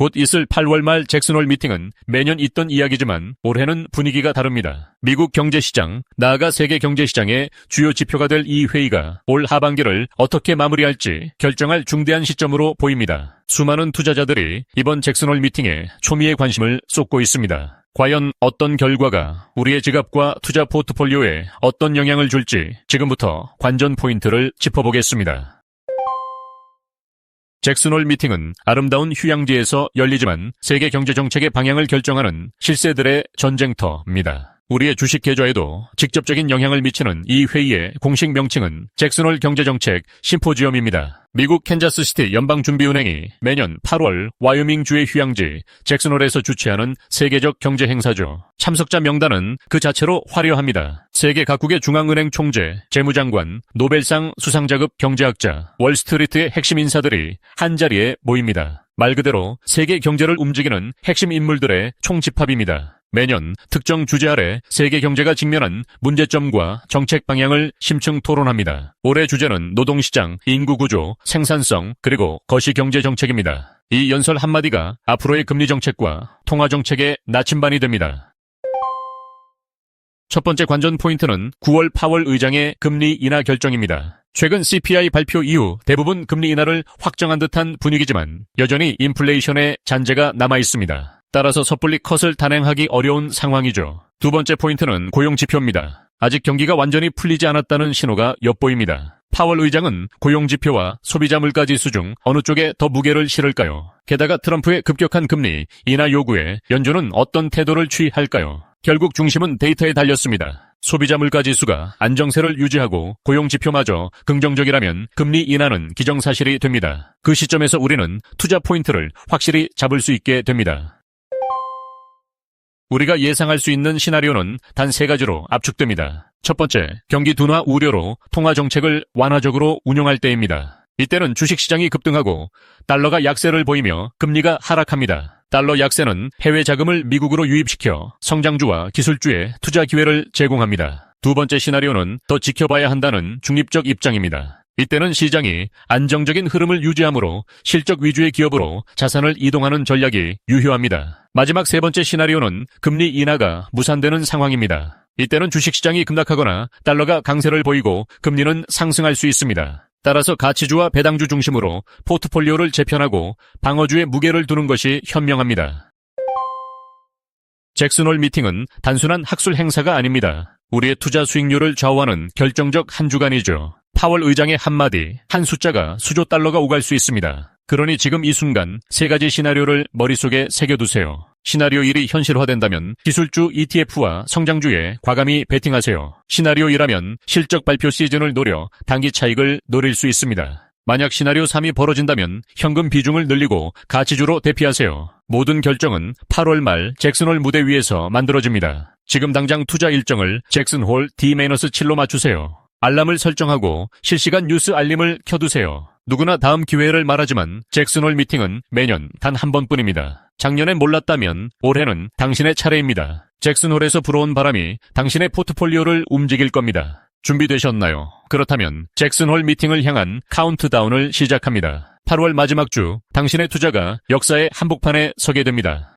곧 있을 8월 말 잭슨홀 미팅은 매년 있던 이야기지만 올해는 분위기가 다릅니다. 미국 경제시장, 나아가 세계 경제시장의 주요 지표가 될 이 회의가 올 하반기를 어떻게 마무리할지 결정할 중대한 시점으로 보입니다. 수많은 투자자들이 이번 잭슨홀 미팅에 초미의 관심을 쏟고 있습니다. 과연 어떤 결과가 우리의 지갑과 투자 포트폴리오에 어떤 영향을 줄지 지금부터 관전 포인트를 짚어보겠습니다. 잭슨홀 미팅은 아름다운 휴양지에서 열리지만 세계 경제 정책의 방향을 결정하는 실세들의 전쟁터입니다. 우리의 주식 계좌에도 직접적인 영향을 미치는 이 회의의 공식 명칭은 잭슨홀 경제정책 심포지엄입니다. 미국 캔자스시티 연방준비은행이 매년 8월 와이오밍주의 휴양지 잭슨홀에서 주최하는 세계적 경제 행사죠. 참석자 명단은 그 자체로 화려합니다. 세계 각국의 중앙은행 총재, 재무장관, 노벨상 수상자급 경제학자, 월스트리트의 핵심 인사들이 한자리에 모입니다. 말 그대로 세계 경제를 움직이는 핵심 인물들의 총집합입니다. 매년 특정 주제 아래 세계 경제가 직면한 문제점과 정책 방향을 심층 토론합니다. 올해 주제는 노동시장, 인구구조, 생산성, 그리고 거시경제 정책입니다. 이 연설 한마디가 앞으로의 금리 정책과 통화 정책의 나침반이 됩니다. 첫 번째 관전 포인트는 9월 파월 의장의 금리 인하 결정입니다. 최근 CPI 발표 이후 대부분 금리 인하를 확정한 듯한 분위기지만 여전히 인플레이션의 잔재가 남아 있습니다. 따라서 섣불리 컷을 단행하기 어려운 상황이죠. 두 번째 포인트는 고용 지표입니다. 아직 경기가 완전히 풀리지 않았다는 신호가 엿보입니다. 파월 의장은 고용 지표와 소비자 물가 지수 중 어느 쪽에 더 무게를 실을까요? 게다가 트럼프의 급격한 금리 인하 요구에 연준은 어떤 태도를 취할까요? 결국 중심은 데이터에 달렸습니다. 소비자 물가 지수가 안정세를 유지하고 고용 지표마저 긍정적이라면 금리 인하는 기정사실이 됩니다. 그 시점에서 우리는 투자 포인트를 확실히 잡을 수 있게 됩니다. 우리가 예상할 수 있는 시나리오는 단 세 가지로 압축됩니다. 첫 번째, 경기 둔화 우려로 통화 정책을 완화적으로 운용할 때입니다. 이때는 주식시장이 급등하고 달러가 약세를 보이며 금리가 하락합니다. 달러 약세는 해외 자금을 미국으로 유입시켜 성장주와 기술주에 투자 기회를 제공합니다. 두 번째 시나리오는 더 지켜봐야 한다는 중립적 입장입니다. 이때는 시장이 안정적인 흐름을 유지하므로 실적 위주의 기업으로 자산을 이동하는 전략이 유효합니다. 마지막 세 번째 시나리오는 금리 인하가 무산되는 상황입니다. 이때는 주식시장이 급락하거나 달러가 강세를 보이고 금리는 상승할 수 있습니다. 따라서 가치주와 배당주 중심으로 포트폴리오를 재편하고 방어주의 무게를 두는 것이 현명합니다. 잭슨홀 미팅은 단순한 학술 행사가 아닙니다. 우리의 투자 수익률을 좌우하는 결정적 한 주간이죠. 파월 의장의 한마디, 한 숫자가 수조 달러가 오갈 수 있습니다. 그러니 지금 이 순간 세 가지 시나리오를 머릿속에 새겨두세요. 시나리오 1이 현실화된다면 기술주 ETF와 성장주에 과감히 베팅하세요. 시나리오 2라면 실적 발표 시즌을 노려 단기 차익을 노릴 수 있습니다. 만약 시나리오 3이 벌어진다면 현금 비중을 늘리고 가치주로 대피하세요. 모든 결정은 8월 말 잭슨홀 무대 위에서 만들어집니다. 지금 당장 투자 일정을 잭슨홀 D-7로 맞추세요. 알람을 설정하고 실시간 뉴스 알림을 켜두세요. 누구나 다음 기회를 말하지만 잭슨홀 미팅은 매년 단 한 번뿐입니다. 작년엔 몰랐다면 올해는 당신의 차례입니다. 잭슨홀에서 불어온 바람이 당신의 포트폴리오를 움직일 겁니다. 준비되셨나요? 그렇다면 잭슨홀 미팅을 향한 카운트다운을 시작합니다. 8월 마지막 주 당신의 투자가 역사의 한복판에 서게 됩니다.